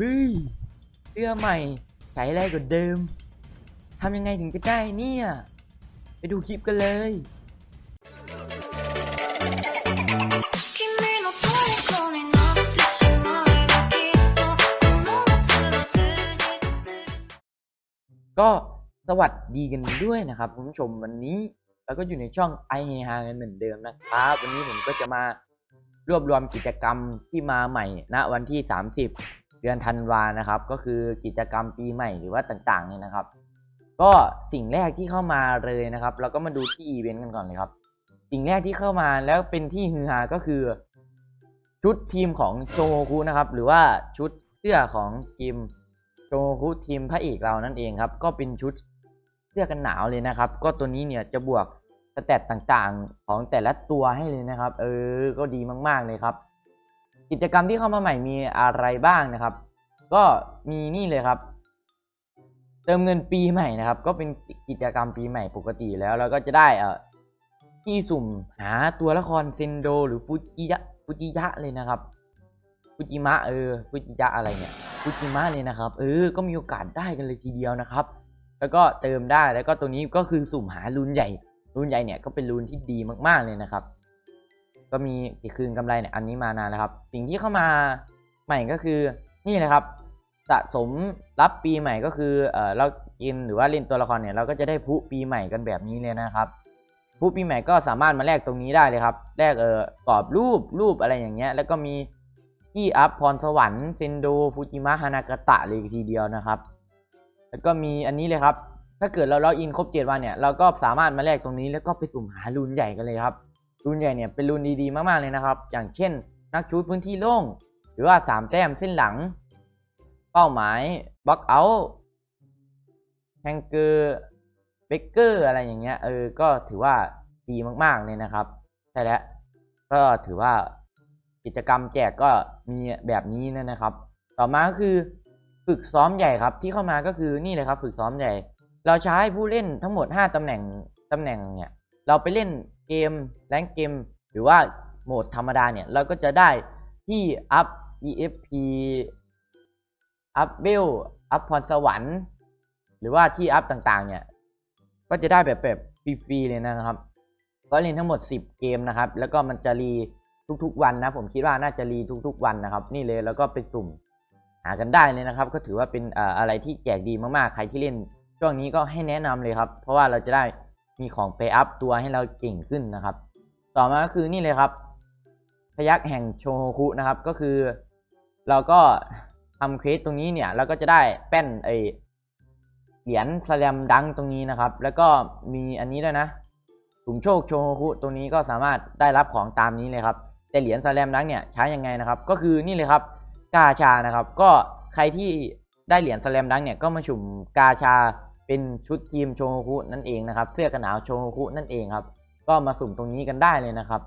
เฮ้ยเสื้อใหม่ใช้แรงกว่าเดิมทำยังไงถึงจะได้เนี่ย ไปดูคลิปกันเลยก็สวัสดีกันด้วยนะครับคุณผู้ชมวันนี้เราก็อยู่ในช่องไอเฮฮากันเหมือนเดิมนะครับวันนี้ผมก็จะมารวบรวมกิจกรรมที่มาใหม่ณนะวันที่ 30 เดือนธันวานะครับ ก็คือกิจกรรมปีใหม่หรือว่าต่างๆเนี่ยนะครับ ก็สิ่งแรกที่เข้ามาเลยนะครับ เราก็มาดูที่อีเวนต์กันก่อนเลยครับ สิ่งแรกที่เข้ามาแล้วเป็นที่ฮือฮาก็คือ ชุดทีมของโชโฮคุนะครับ หรือว่าชุดเสื้อของทีมโชโฮคุทีมพระเอกเรานั่นเองครับ ก็เป็นชุดเสื้อกันหนาวเลยนะครับ ก็ตัวนี้เนี่ยจะบวกสเตตต่างๆ ของแต่ละตัวให้เลยนะครับ เออ ก็ดีมากๆเลยครับ กิจกรรมที่เข้ามาใหม่มีอะไรบ้างนะครับ ก็มีนี่เลยครับ เติมเงินปีใหม่นะครับ ก็เป็นกิจกรรมปีใหม่ปกติแล้วเราก็จะได้เอ่อที่สุ่มหาตัวละครเซนโด หรือฟูจิยะฟูจิยะเลยนะครับฟูจิมะเออฟูจิยะอะไรเนี่ยฟูจิมะเลยนะครับ เออ ก็มีโอกาสได้กันเลยทีเดียวนะครับ แล้วก็เติมได้แล้วก็ตัวนี้ก็คือสุ่มหารูนใหญ่รูนใหญ่เนี่ยก็เป็นรูนที่ดีมากๆเลยนะครับ ก็มีกี่คืนกำไรเนี่ยอันนี้มานานแล้วครับ สิ่งที่เข้ามาใหม่ก็คือนี่เลยครับสะสมรับปีใหม่ก็คือเออเรากินหรือว่าเล่นตัวละครเนี่ยเราก็จะได้พลุปีใหม่กันแบบนี้เลยนะครับพลุปีใหม่ก็สามารถมาแลกตรงนี้ได้เลยครับแลกเออกรอบรูปรูปอะไรอย่างเงี้ย แล้วก็มีที่อัพพรสวรรค์เซนโดฟูจิมะฮานากาตะเลยทีเดียวนะครับ แล้วก็มีอันนี้เลยครับ ถ้าเกิดเราล็อกอินครบเจ็ดวันเนี่ยเราก็สามารถมาแลกตรงนี้แล้วก็ไปสุ่มหารูนใหญ่กันเลยครับ รูนใหญ่เนี่ยเป็นรูนดีๆมากๆเลยนะครับ อย่างเช่น นักชูดพื้นที่โล่ง หรือว่าสามแต้มเส้นหลัง เป้าหมายบล็อกเอาท์แฮงเกอร์เบเกอร์อะไรอย่างเงี้ยเออก็ถือว่าดีมากๆเลยนะครับใช่แล้วก็ถือว่ากิจกรรมแจกก็มีแบบนี้นะครับ ต่อมาก็คือฝึกซ้อมใหญ่ครับที่เข้ามาก็คือนี่เลยครับ ฝึกซ้อมใหญ่ เราใช้ผู้เล่นทั้งหมด 5ตำแหน่งตำแหน่งเนี่ยเราไปเล่น เกมแรงเกม หรือว่าโหมดธรรมดาเนี่ย เราก็จะได้ที่อัพ EFP อัพเบลอัพพรสวรรค์ หรือว่าที่อัพต่างๆ เนี่ย ก็จะได้แบบแบบฟรีๆเลยนะครับ ก็เล่นทั้งหมด 10 เกมนะครับ แล้วก็มันจะรีทุกๆวันนะ ผมคิดว่าน่าจะรีทุกๆวันนะครับ นี่เลยแล้วก็ไปสุ่มหากันได้เลยนะครับ ก็ถือว่าเป็นเอ่ออะไรที่แจกดีมากๆ ใครที่เล่นช่วงนี้ก็ให้แนะนำเลยครับ เพราะว่าเราจะได้ มีของไปอัพตัวให้เราเก่งขึ้นนะครับ ต่อมาก็คือนี่เลยครับ พยักแห่งโชโฮคุนะครับ ก็คือ เราก็ทำเควสตรงนี้เนี่ยเราก็จะได้แป้นไอเหรียญสแลมดังตรงนี้นะครับ แล้วก็มีอันนี้ด้วยนะถุงโชคโชโฮคุตรงนี้ก็สามารถได้รับของตามนี้เลยครับ แต่เหรียญสแลมดังเนี่ยใช้ยังไงนะครับ ก็คือนี่เลยครับกาชานะครับ ก็ใครที่ได้เหรียญสแลมดังเนี่ยก็มาสุ่มกาชา เป็นชุดทีมโชโฮคุนั่นเองนะครับ เสื้อกันหนาวโชโฮคุนั่นเองครับ ก็มาสุ่มตรงนี้กันได้เลยนะครับ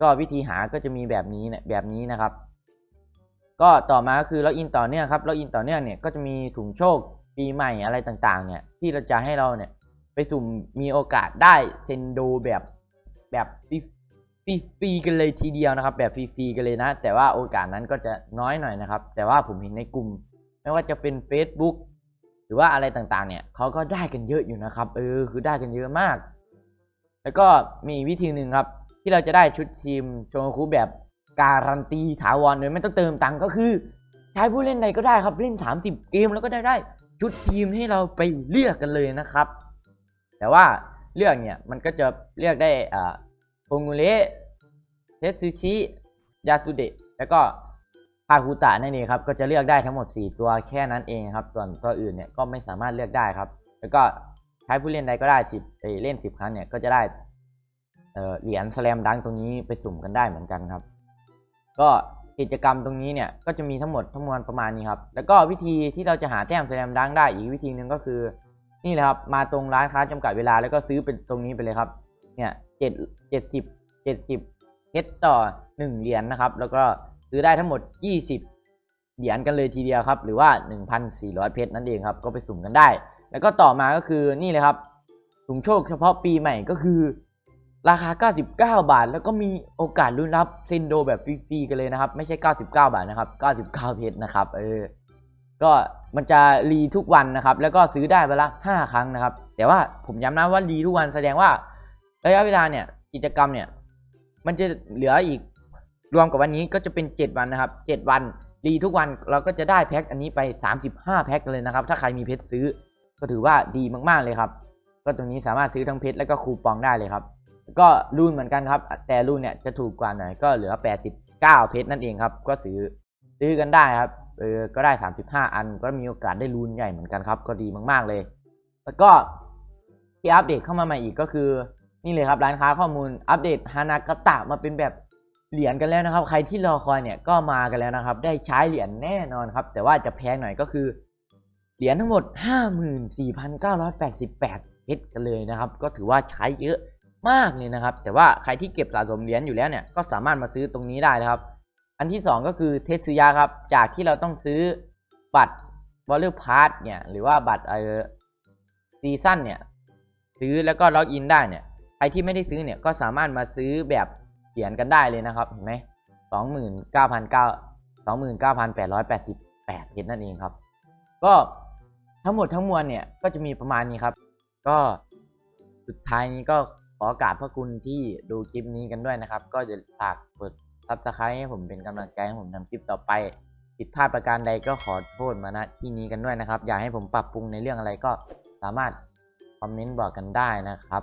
ก็วิธีหาก็จะมีแบบนี้เนี่ยแบบนี้นะครับ ก็ต่อมาก็คือล็อกอินต่อเนื่องครับล็อกอินต่อเนื่องเนี่ยก็จะมีถุงโชคปีใหม่อะไรต่างๆ เนี่ยที่เราจะให้เราเนี่ยไปสุ่มมีโอกาสได้เซนโดแบบแบบฟรีๆกันเลยทีเดียวนะครับ แบบฟรีๆกันเลยนะ แต่ว่าโอกาสนั้นก็จะน้อยหน่อยนะครับ แต่ว่าผมเห็นในกลุ่ม ไม่ว่าจะเป็น Facebook รือว่าอะไรต่างๆ เนี่ยเขาก็ได้กันเยอะอยู่นะครับ เออ คือได้กันเยอะมาก แล้วก็มีวิธีหนึ่งครับ ที่เราจะได้ชุดทีมโชงคูแบบการันตีถาวรโดยไม่ต้องเติมตังค์ก็คือ ใช้ผู้เล่นใดก็ได้ครับเล่น 30 เกมแล้วก็ได้ได้ชุดทีมให้เราไปเลือกกันเลยนะครับ แต่ว่าเลือกเนี่ยมันก็จะเลือกได้อ่าโงุเระเทสึชิยาสุเดะแล้วก็าคุตะนั่นเองครับก็จะเลือกได้ทั้งหมด 4 ตัวแค่นั้นเองครับ ส่วนตัวอื่นเนี่ยก็ไม่สามารถเลือกได้ครับ แล้วก็ใช้ผู้เล่นใดก็ได้10เเล่น 10 ครั้งเนี่ยก็จะได้เเหรียญสแลมดังตรงนี้ไปสุ่มกันได้เหมือนกันครับ ก็กิจกรรมตรงนี้เนี่ยก็จะมีทั้งหมดทั้งมวลประมาณนี้ครับ แล้วก็วิธีที่เราจะหาแต้มแสลมดังได้อีกวิธีหนึ่งก็คือ นี่เลยครับมาตรงร้านค้าจำกัดเวลาแล้วก็ซื้อเป็นตรงนี้ไปเลยครับ เนี่ยเจ็ดเจ็ดสิบเจ็ดสิบเพชรต่อหนึ่งเหรียญนะครับ แล้วก็ ซื้อได้ทั้งหมดยี่สิบเหรียญกันเลยทีเดียวครับ หรือว่าหนึ่งพันสี่ร้อยเพชรนั่นเองครับ ก็ไปสุ่มกันได้ แล้วก็ต่อมาก็คือนี่เลยครับถุงโชคเฉพาะปีใหม่ก็คือ ราคา 99 บาท แล้วก็มีโอกาสลุ้นรับเซนโดแบบฟรีๆกันเลยนะครับ ไม่ใช่ 99 บาทนะครับ 99 เพชรนะครับ เออ ก็มันจะรีทุกวันนะครับ แล้วก็ซื้อได้เวลา5ครั้งนะครับ แต่ว่าผมย้ำนะว่ารีทุกวันแสดงว่าระยะเวลาเนี่ยกิจกรรมเนี่ยมันจะเหลืออีก รวมกับวันนี้ก็จะเป็น 7 วันนะครับ 7 วันรีทุกวันเราก็จะได้แพ็คอันนี้ไป 35 แพ็คเลยนะครับ ถ้าใครมีเพชรซื้อ ก็ถือว่าดีมากๆเลยครับ ก็ตรงนี้สามารถซื้อทั้งเพชรแล้วก็คูปองได้เลยครับ ก็รุ่นเหมือนกันครับ แต่รุ่นเนี่ยจะถูกกว่าหน่อยก็เหลือ 89 เพชรนั่นเองครับ ก็ซื้อซื้อกันได้ครับเออก็ได้ 35 อัน ก็มีโอกาสได้รุ่นใหญ่เหมือนกันครับ ก็ดีมากๆเลย แล้วก็ที่อัปเดตเข้ามาใหม่อีกก็คือนี่เลยครับร้านค้าข้อมูลอัปเดตฮานากาตะมาเป็นแบบ เหรียญกันแล้วนะครับ ใครที่รอคอยเนี่ยก็มากันแล้วนะครับ ได้ใช้เหรียญแน่นอนครับ แต่ว่าจะแพงหน่อยก็คือเหรียญทั้งหมด 54,988เพชรกันเลยนะครับ ก็ถือว่าใช้เยอะมากเลยนะครับ แต่ว่าใครที่เก็บสะสมเหรียญอยู่แล้วเนี่ยก็สามารถมาซื้อตรงนี้ได้นะครับ อันที่ 2 ก็คือเทสซึยะครับ จากที่เราต้องซื้อบัตรวอลเลย์พาร์ทเนี่ยหรือว่าบัตรเออซีซั่นเนี่ยซื้อแล้วก็ล็อกอินได้เนี่ยใครที่ไม่ได้ซื้อเนี่ยก็สามารถมาซื้อแบบ เหรียญกันได้เลยนะครับเห็นไหมสองหมื่นเก้าพันเก้าสองหมื่นเก้าพันแปดร้อยแปดสิบแปดเพชรนั่นเองครับ ก็ทั้งหมดทั้งมวลเนี่ยก็จะมีประมาณนี้ครับ ก็สุดท้ายนี้ก็ขอกราบพระคุณที่ดูคลิปนี้กันด้วยนะครับ ก็จะฝากกดซับสไครต์ให้ผมเป็นกำลังใจให้ผมทำคลิปต่อไปผิดพลาดประการใดก็ขอโทษมาณที่นี้กันด้วยนะครับ อยากให้ผมปรับปรุงในเรื่องอะไรก็สามารถคอมเมนต์บอกกันได้นะครับ